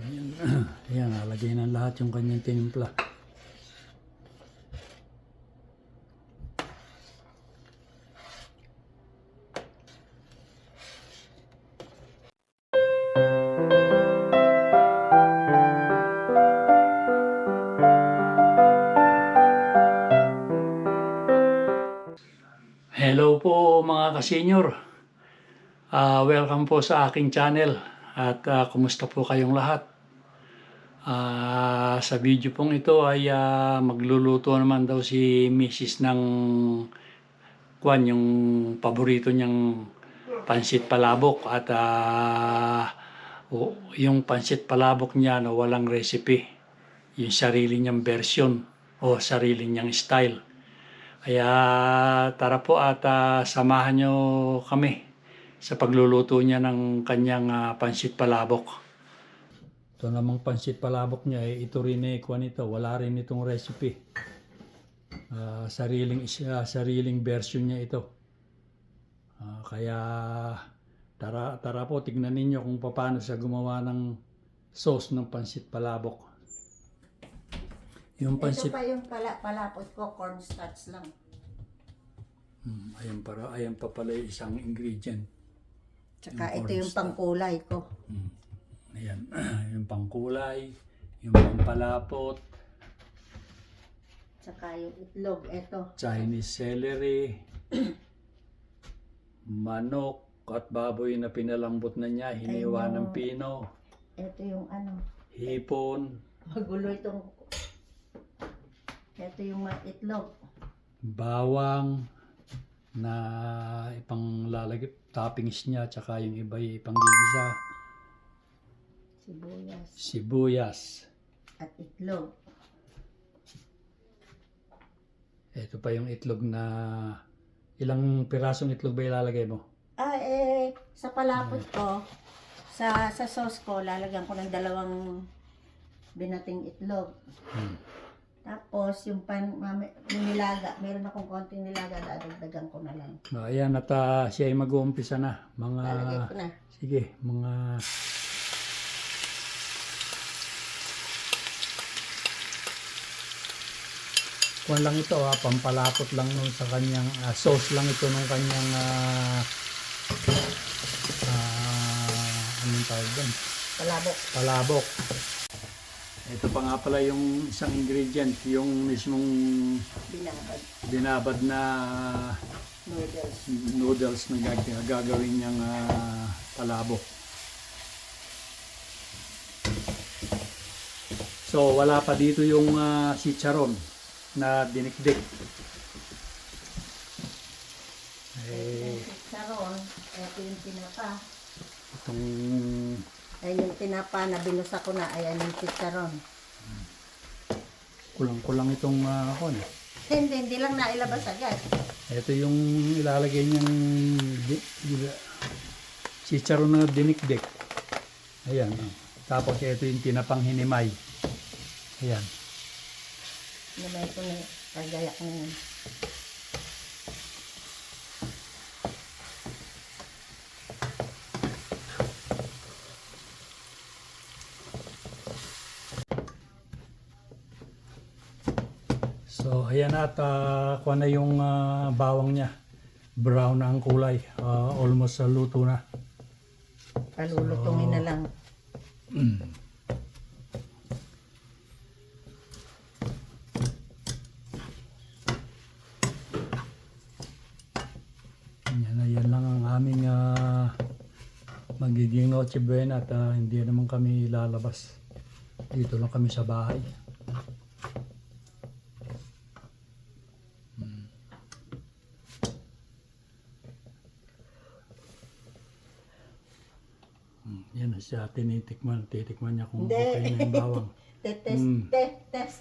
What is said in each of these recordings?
Ayan, ayan, nalagay na lahat yung kanyang tinimpla. Hello po mga kasenyor. Ah, welcome po sa aking channel at ah, kumusta po kayong lahat. Ah, sa video pong ito ay ah, magluluto naman daw si Mrs. ng kwan yung paborito niyang pansit palabok at ah, o- yung pansit palabok niya na walang recipe. Yung sarili niyang version o sarili niyang style. Kaya tara po at ah, samahan nyo kami sa pagluluto niya ng kanyang ah, pansit palabok. Ito namang pansit palabok niya, eh, ito rin eh, kuha nito, wala rin itong recipe. Ah, sariling, ah, sariling version niya ito. Ah, kaya tara, tara po, tignan ninyo kung paano siya gumawa ng sauce ng pansit palabok. Yung pansit Ito pa yung pala, palapot ko, cornstarch lang. Hmm, ayan para ayan pa pala yung isang ingredient. Tsaka Yung ito yung pangkulay ko. Hmm. Ayan, yung pangkulay, yung pampalapot, Tsaka yung itlog, ito. Chinese celery, manok at baboy na pinalambot na niya, hiniwa Ay, ng pino, Ito yung ano, hipon, magulo itong... Ito yung mga itlog. bawang na ipang lalagay toppings niya tsaka yung iba yung ipang gigisa, Sibuyas sibuyas. at itlog. Ito pa yung itlog na ilang pirasong itlog ba ilalagay mo? Ah, eh, sa palapot ko, sa sa sauce ko, lalagyan ko ng dalawang binating itlog. Hmm. Tapos, yung pan, mami, yung nilaga, meron akong konting nilaga, dadagdagan ko na lang. Ah, Ayan, at ah, siya ay mag-uumpisa na. Mga, Lalagay ko na. sige, mga... Kuwan lang ito ah, pampalapot lang nun sa kanyang, ah, sauce lang ito ng kanyang, ah, ah, anong tawag doon? Palabok. Palabok. Ito pa nga pala yung isang ingredient, yung mismong Binabad. binabad na Noodles. noodles na gag- gagawin niyang ah, palabok. So wala pa dito yung uh, chicharon na dinikdik. Eh, ito yung tinapa. itong Ayan yung tinapa na binusa ko na, ayan yung chicharon. kulang-kulang itong uh, kon. Hindi, hindi lang nailabas agad. Ito yung ilalagay niyang chicharon na dinikdik. Ayan. Tapos ito yung tinapang hinimay. Ayan. Namay ko na, kagayak na yun. So, ayan at uh, kuha na yung ah, bawang niya. Brown na ang kulay. Ah, almost sa luto na. Palulutungin na lang. Yan, na, yan lang ang aming ah, magiging Noche Buena at ah, hindi naman kami lalabas. Dito lang kami sa bahay. Hmm. Hmm, Yan na siya tinitikman. Titikman niya kung Hindi. okay na yung bawang. Tetest, Mm. test, test.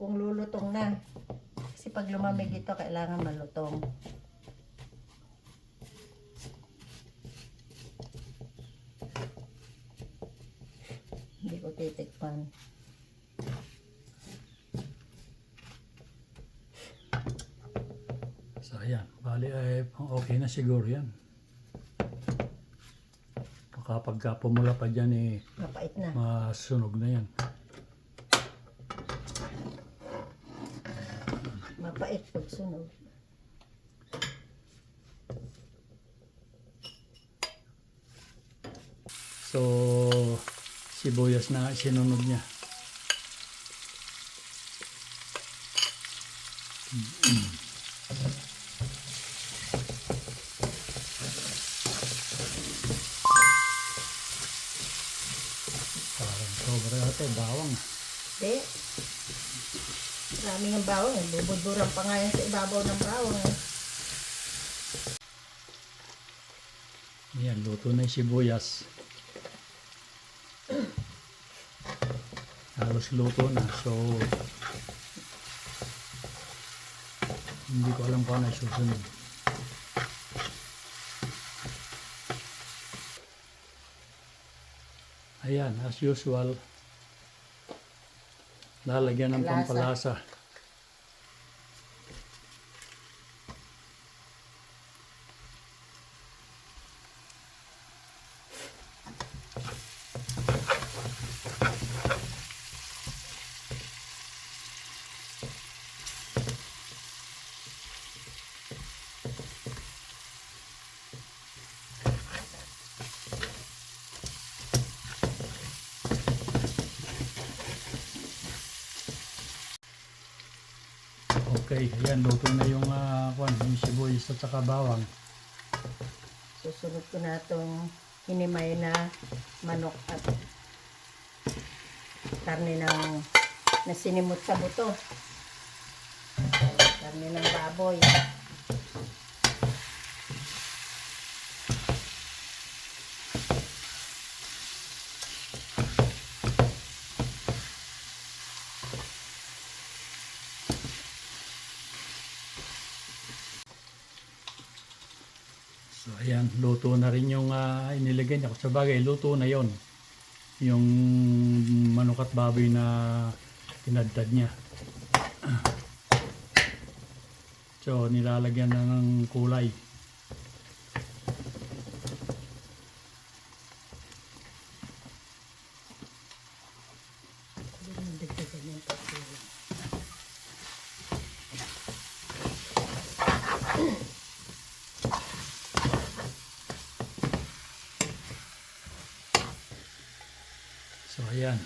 Kung lulutong na. Kasi pag lumamig ito, kailangan malutong. Hindi ko titikpan. So ayan, bali ay okay na siguro yan. Kapag ka pumula pa dyan, eh, Mapait na. masunog na yan. Mapait pag sunog. So, sibuyas na sinunod niya. Parang sobra ate, bawang. Di. Marami ng bawang. eh. Bubudburan pa nga yan sa ibabaw ng bawang. eh. Yan, luto na yung sibuyas. Halos luto na. So, hindi ko alam ano yung susunod. Ayan, as usual, lalagyan ng Lasa. pampalasa. Okay, ayan, luto na yung, uh, yung sibuyas at saka bawang. Susunod ko na itong hinimay na manok at karne ng na sinimot sa buto. Karne ng baboy. So ayan, luto na rin yung ah, inilagay niya. Sa bagay, luto na yon Yung manok at baboy na tinadtad niya. So nilalagyan na ng kulay. Dagdagan yung pagkulang. So ayan.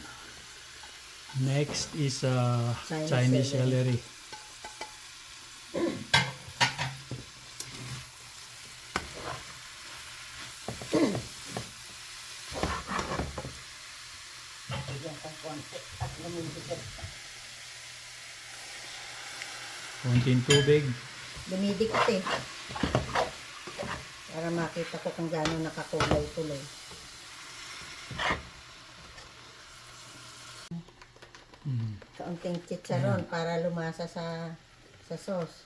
Next is uh, Chinese Chinese, celery. Konting tubig. Dumidikit eh. Para makita ko kung gaano nakakulay tuloy. Kaunting chicharon para lumasa sa sa sauce.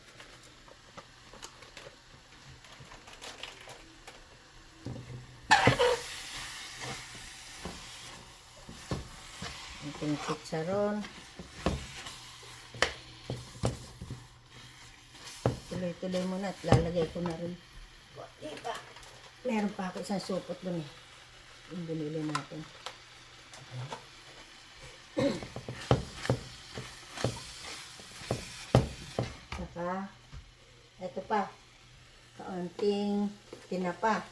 Kaunting chicharon. Tuloy-tuloy muna at lalagay ko na rin. Meron pa ako isang supot dun eh. Yung binili natin. Saka, eto pa, kaunting tinapa.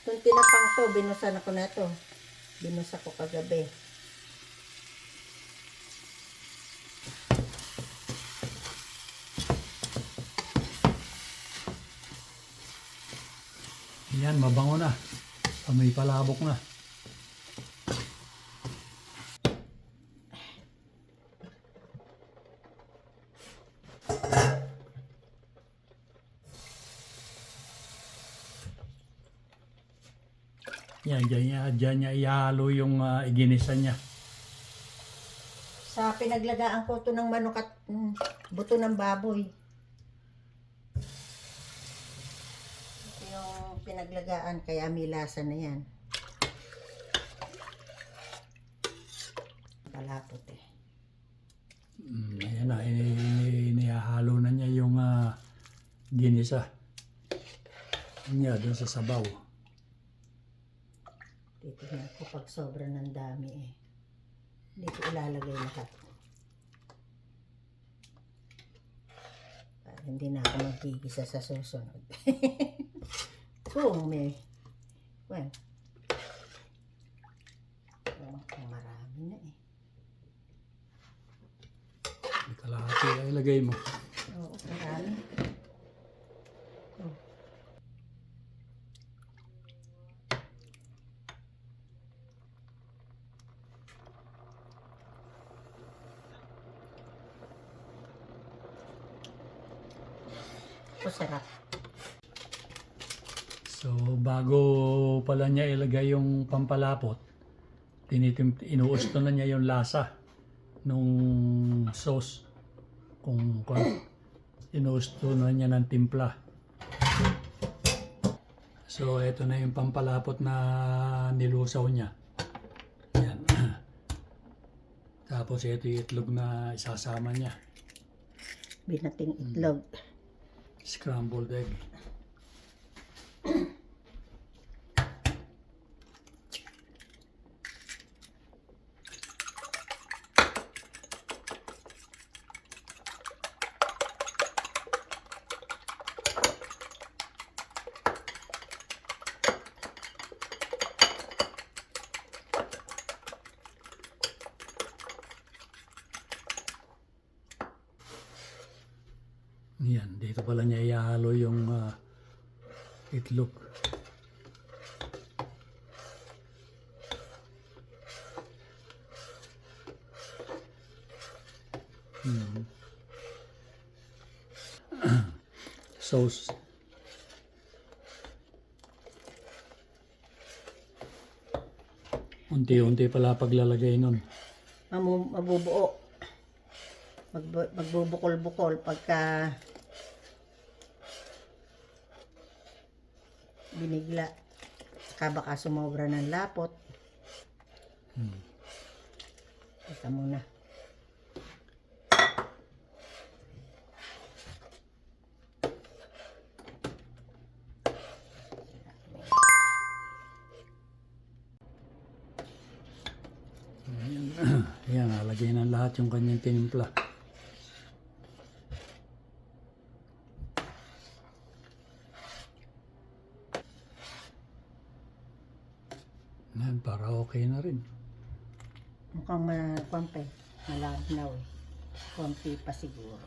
Itong tinapang to, binusan ako na to. Binusa ko kagabi. Yan, mabango na. Amoy palabok na. Yan, dyan niya, dyan niya ihalo yung ah, iginisa niya. Sa pinaglagaan ko to ng manok at mm, buto ng baboy. Ito yung pinaglagaan, kaya may lasa na yan. Palapot eh. Mm, ayan na, ini- inihalo na niya yung ah, ginisa niya doon sa sabaw. Titignan ko pag sobra ng dami eh. Hindi ko ilalagay lahat. Para hindi na ako magigisa sa susunod. Kung may... Well, kung marami na eh. May kalahati ilagay mo. Oo, marami. Sarap. So, bago pala niya ilagay yung pampalapot, tinitim inuusto na niya yung lasa nung sauce. Kung, kung inuusto na niya ng timpla. So, ito na yung pampalapot na nilusaw niya. Yan. Tapos, ito yung itlog na isasama niya. Binating itlog. Scrambled egg. Yan, dito pala niya ihalo yung ah, itlog. Hmm. Sauce. Unti-unti pala paglalagay nun. Mamu- mabubuo. Magbu- magbubukol-bukol pagka binigla. Saka baka sumobra ng lapot. Hmm. Teka muna. Ayan, nalagay ng lahat yung kanyang tinimpla. Ayan, para okay na rin. Mukhang makwampe. Malabnaw eh. Konti pa siguro.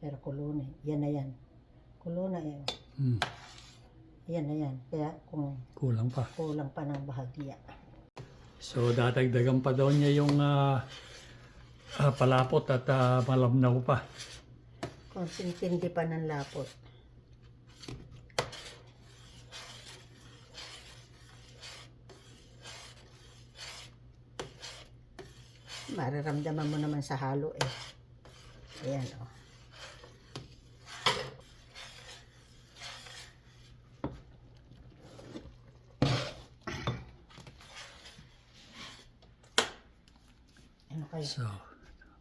Pero kulo na eh. Yan na yan. Kulo na eh. Hmm, Yan na yan. Kaya kung kulang pa. kulang pa ng bahagya. So, dadagdagan pa daw niya yung ah, ah, palapot at ah, malabnaw pa. Kung sintindi pa ng lapot. Mararamdaman mo naman sa halo eh. Ayan oh. Ano kayo? So,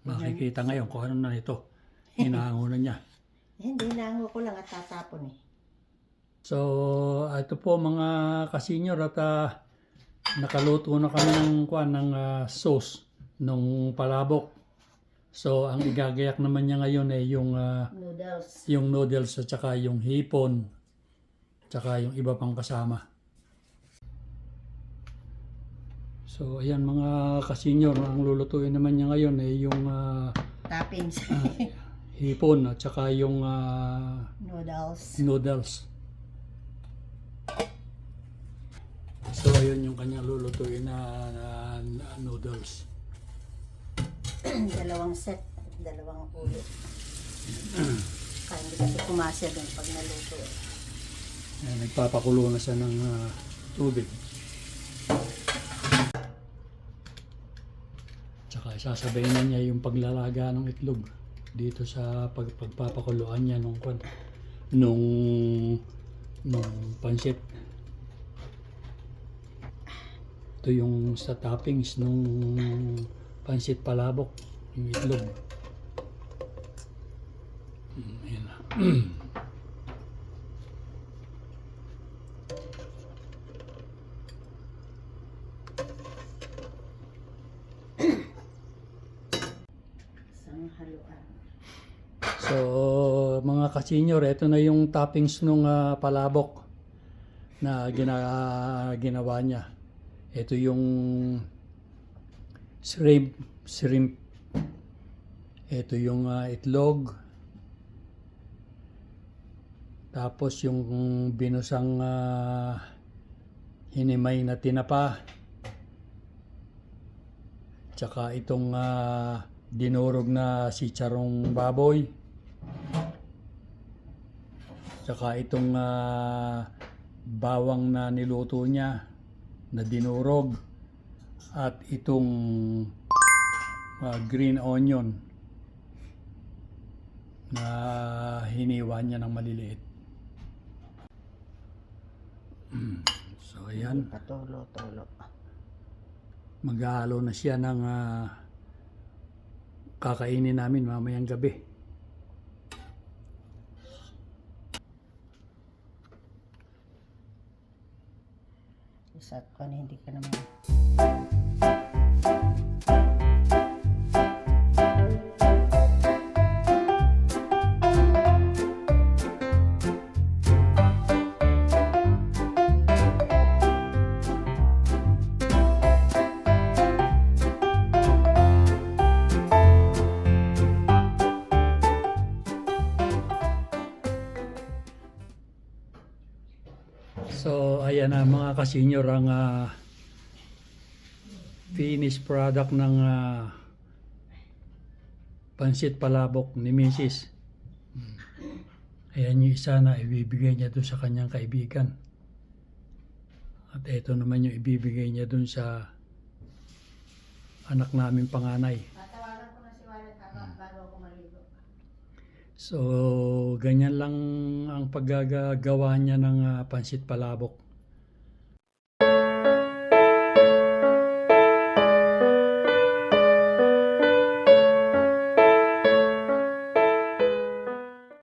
makikita ngayon kung ano na ito. Hinahango na niya. Hindi, nango ko lang at tatapon eh. So, ito po mga kasenyor at ah, nakaluto na kami ng kuan ng ah, sauce nung palabok. So, ang igagayak naman niya ngayon ay yung ah, Noodles. yung noodles at saka yung hipon tsaka yung iba pang kasama. So, ayan mga kasenyor, ang lulutuin naman niya ngayon ay yung ah, Toppings. hipon at saka yung ah, Noodles. noodles. So, ayun yung kanyang lulutuin na, na, na noodles. dalawang set. Dalawang ulo. Kaya hindi kasi pumasya doon pag naluto. Ayan, nagpapakulo na siya ng ah, tubig. Tsaka isasabayin na niya yung paglalaga ng itlog dito sa pag, pagpapakuluan niya nung nung nung pansit. Ito yung sa toppings nung pansit palabok. Yung itlog. Mm, Ayan na. Isang haluan. So, kasenyor, ito na yung toppings nung ah, palabok na gina, ginawa niya. Ito yung shrimp, shrimp. Ito yung ah, itlog. Tapos yung binusang ah, hinimay na tinapa. Tsaka itong ah, dinurog na sicharong baboy. Tsaka itong ah, bawang na niluto niya na dinurog at itong ah, green onion na hiniwa niya ng maliliit. So ayan, Patulo-tulo. maghahalo na siya ng ah, kakainin namin mamayang gabi. Isa ko na hindi ka naman. Kasenyor ang ah, finished product ng ah, pansit palabok ni Mrs. Hmm. Ayan yung isa na ibibigay niya doon sa kanyang kaibigan. At ito naman yung ibibigay niya doon sa anak namin panganay. Maligo. So, ganyan lang ang paggagawa niya ng ah, pansit palabok.